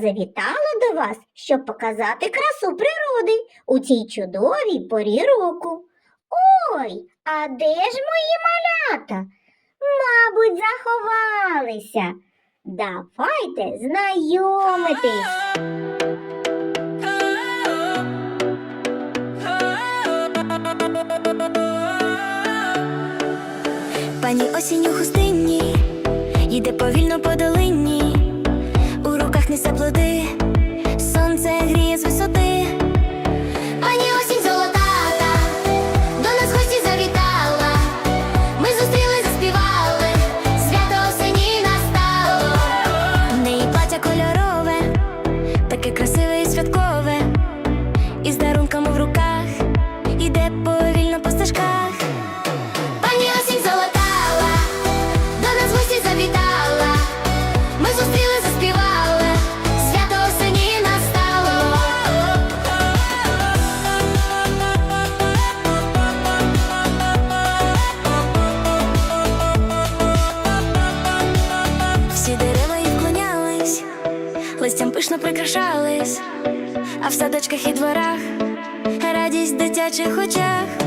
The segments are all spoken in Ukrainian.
Завітала до вас, щоб показати красу природи у цій чудовій порі року. Ой, а де ж мої малята? Мабуть, заховалися. Давайте знайомитись. Пані осінь у хустині йде повільно по у руках несе плоди, сонце гріє дитячих очах.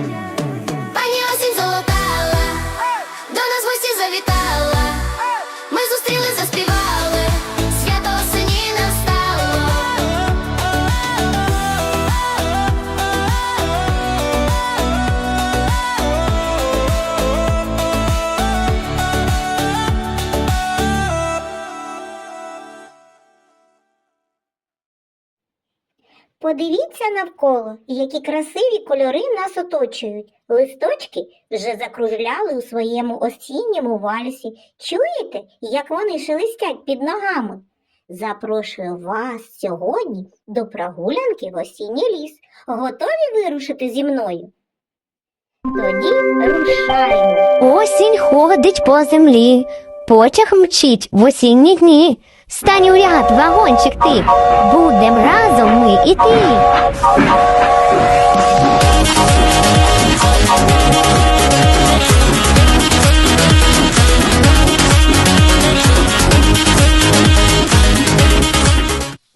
Подивіться навколо, які красиві кольори нас оточують. Листочки вже закружляли у своєму осінньому вальсі. Чуєте, як вони шелестять під ногами? Запрошую вас сьогодні до прогулянки в осінній ліс. Готові вирушити зі мною? Тоді рушаємо. Осінь ходить по землі, потяг мчить в осінні дні. Стань у ряд, вагончик ти, будем разом ми іти.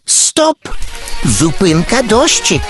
Стоп! Зупинка дощик.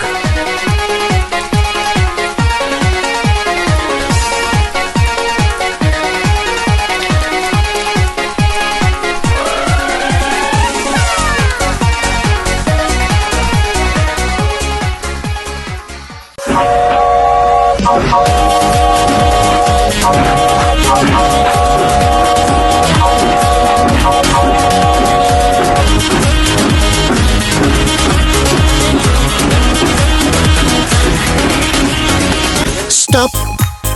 Стоп!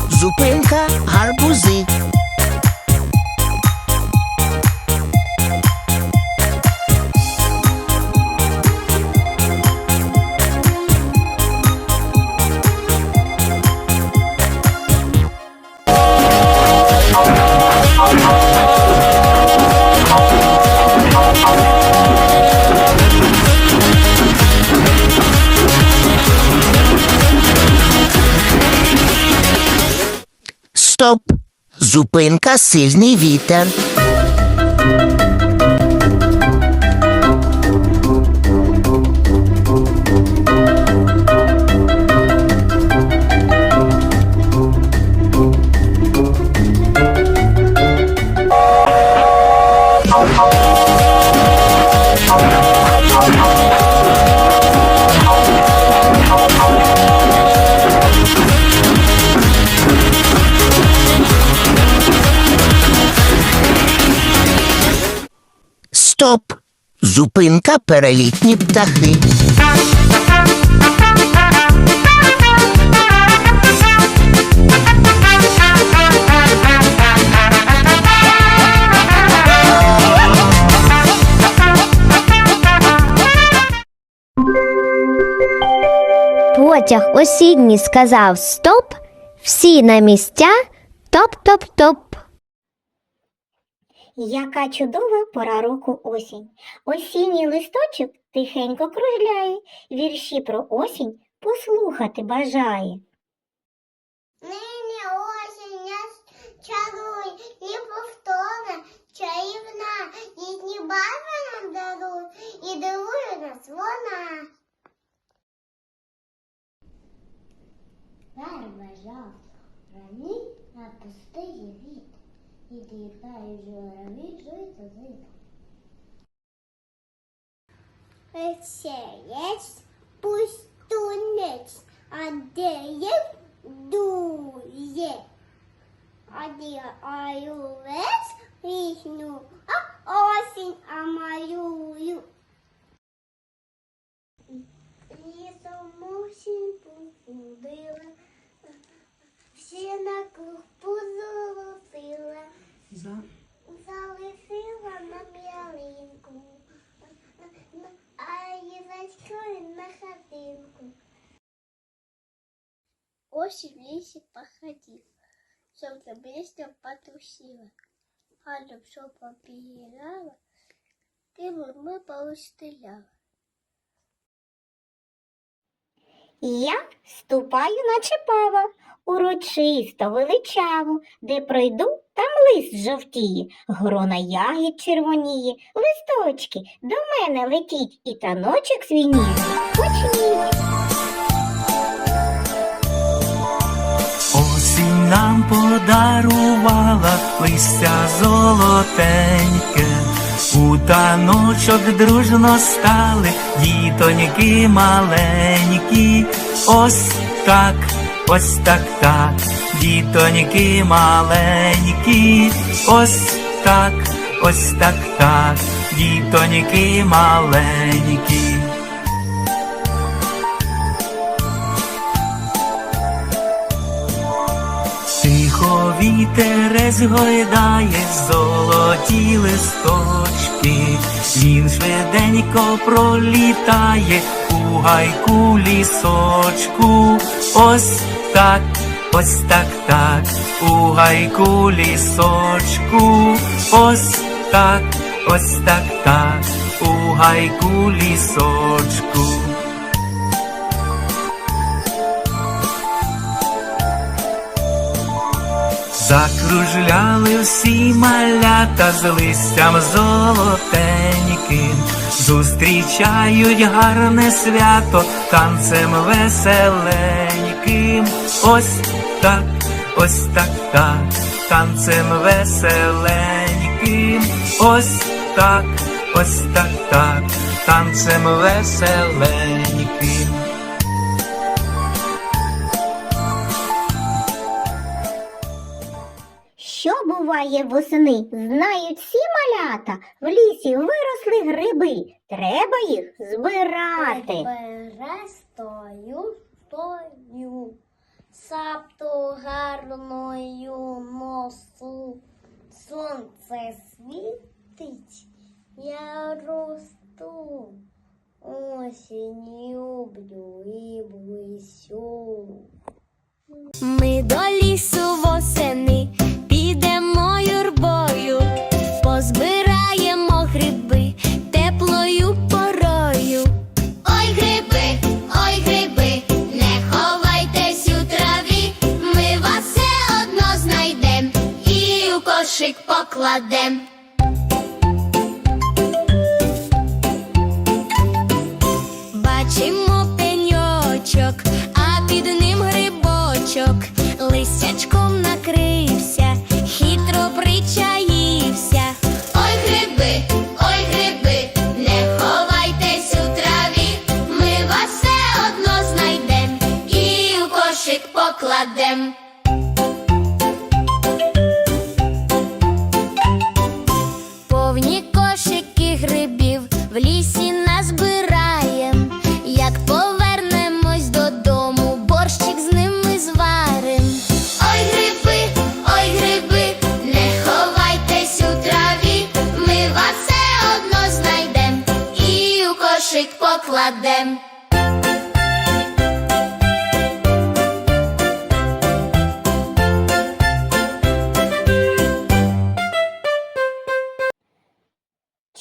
Зупинка гарбузи. Зупинка сильний вітер. Стоп! Зупинка перелітні птахи. Потяг осінній сказав стоп, всі на місця, топ-топ-топ. Яка чудова пора року осінь. Осінній листочок тихенько кружляє, вірші про осінь послухати бажає. Joanny żyje, żyje. Siejesz pustunec, a deje duje. A deje ajuwec, wiśnu, a Сонце песня потрусила, Галя все попіграла, Кивор ми повистеляла. Я ступаю, наче пава, урочисто, величаво, де пройду, там лист жовтіє, грона ягід червоніє, листочки до мене летіть і таночок свій ніж почніть. Нам подарувала листя золотеньке, у таночок дружно стали дітоньки маленькі. Ось так, ось так, так, дітоньки маленькі, ось так, ось так, так, дітоньки маленькі. Вітерець гойдає золоті листочки, він швиденько пролітає у гайку лісочку. Ось так, ось так, так, у гайку лісочку. Ось так, ось так, так, у гайку лісочку. Закружляли всі малята з листям золотеньким, зустрічають гарне свято танцем веселеньким. Ось так, ось так, так, танцем веселеньким. Ось так, ось так, так, танцем веселеньким. Буває восени, знають всі малята. В лісі виросли гриби. Треба їх збирати. Берестою стою, сапту гарною носу. Сонце світить, я росту. Осінь люблю і блисю. Ми до лісу восени підемо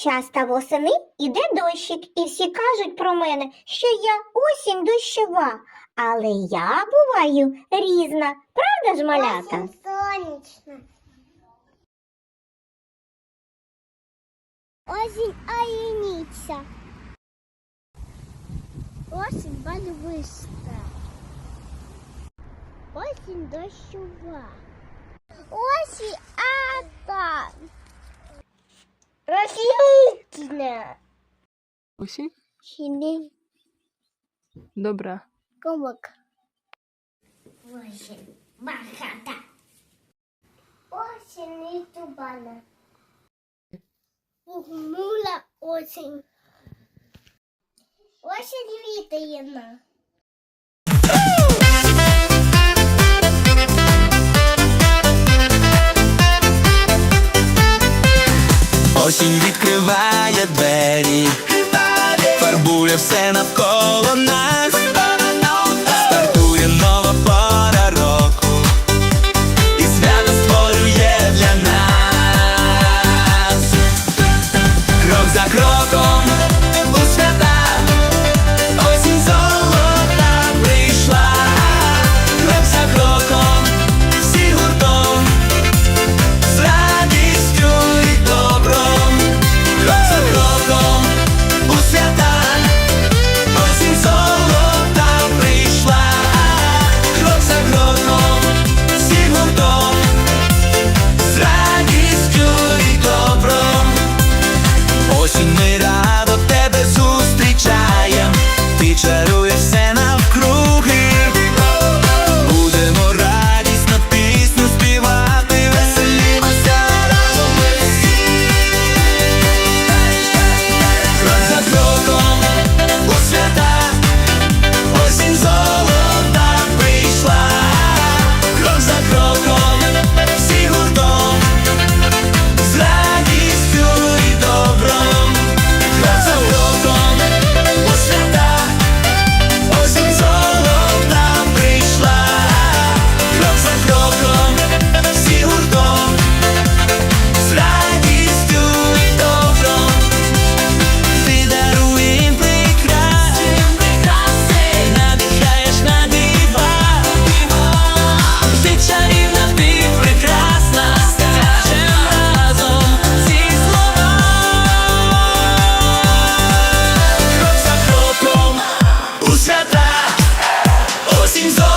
Часто восени іде дощик, і всі кажуть про мене, що я осінь дощова, але я буваю різна, правда ж малята? Осінь сонячна. Осінь оленіця. Осінь бальвиста. Осінь дощова. Осінь атак. Російська. Усі? Хіні. Добре. Комок. Осінь. Багата. Осінь і тубана. Пугнула осінь. Осінь вітаєна. Осінь відкриває двері, фарбує все навколо нас. seems all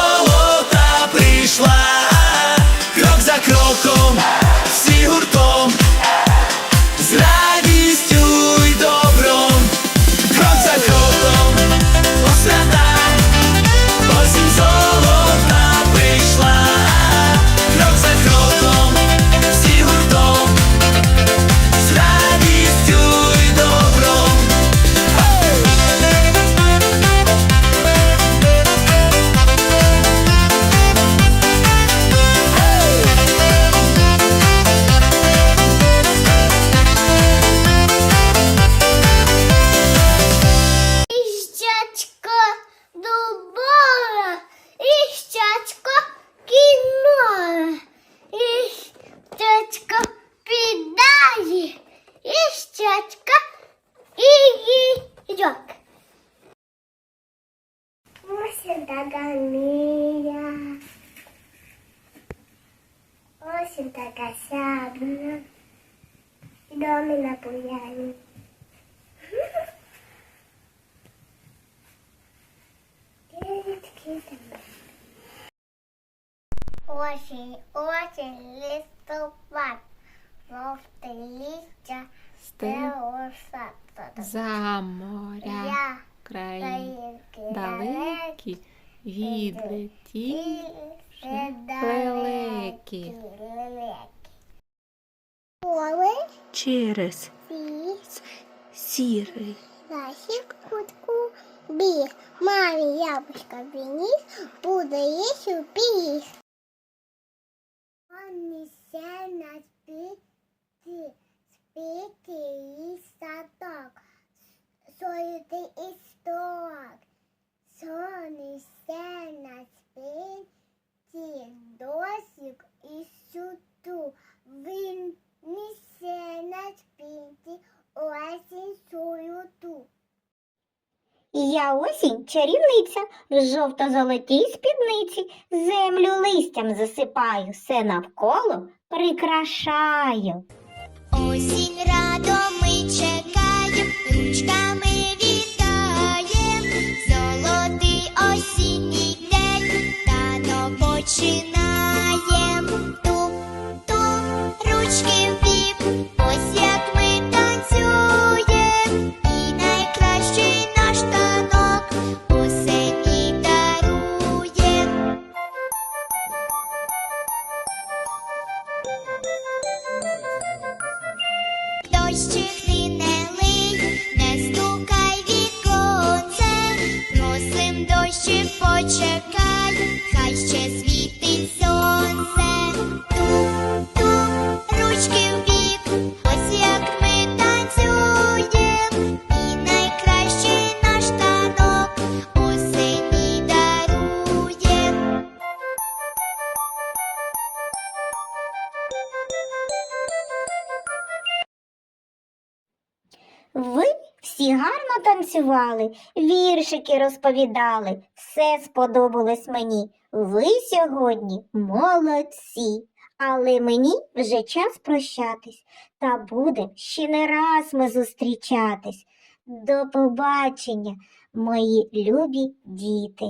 Осінь, осінь, листопад, жовте листя, стелоса. За моря Я країн далекі, відлеті далекі. Поле через ліс сірий. Наші кутку біг. Мамі яблучка приніс, буде їсти піс. Я осінь чарівниця в жовто-золотій спідниці, землю листям засипаю, все навколо прикрашаю. Осінь радом. танцювали, віршики розповідали. Все сподобалось мені. Ви сьогодні молодці. Але мені вже час прощатись, та буде ще не раз ми зустрічатись. До побачення, мої любі діти.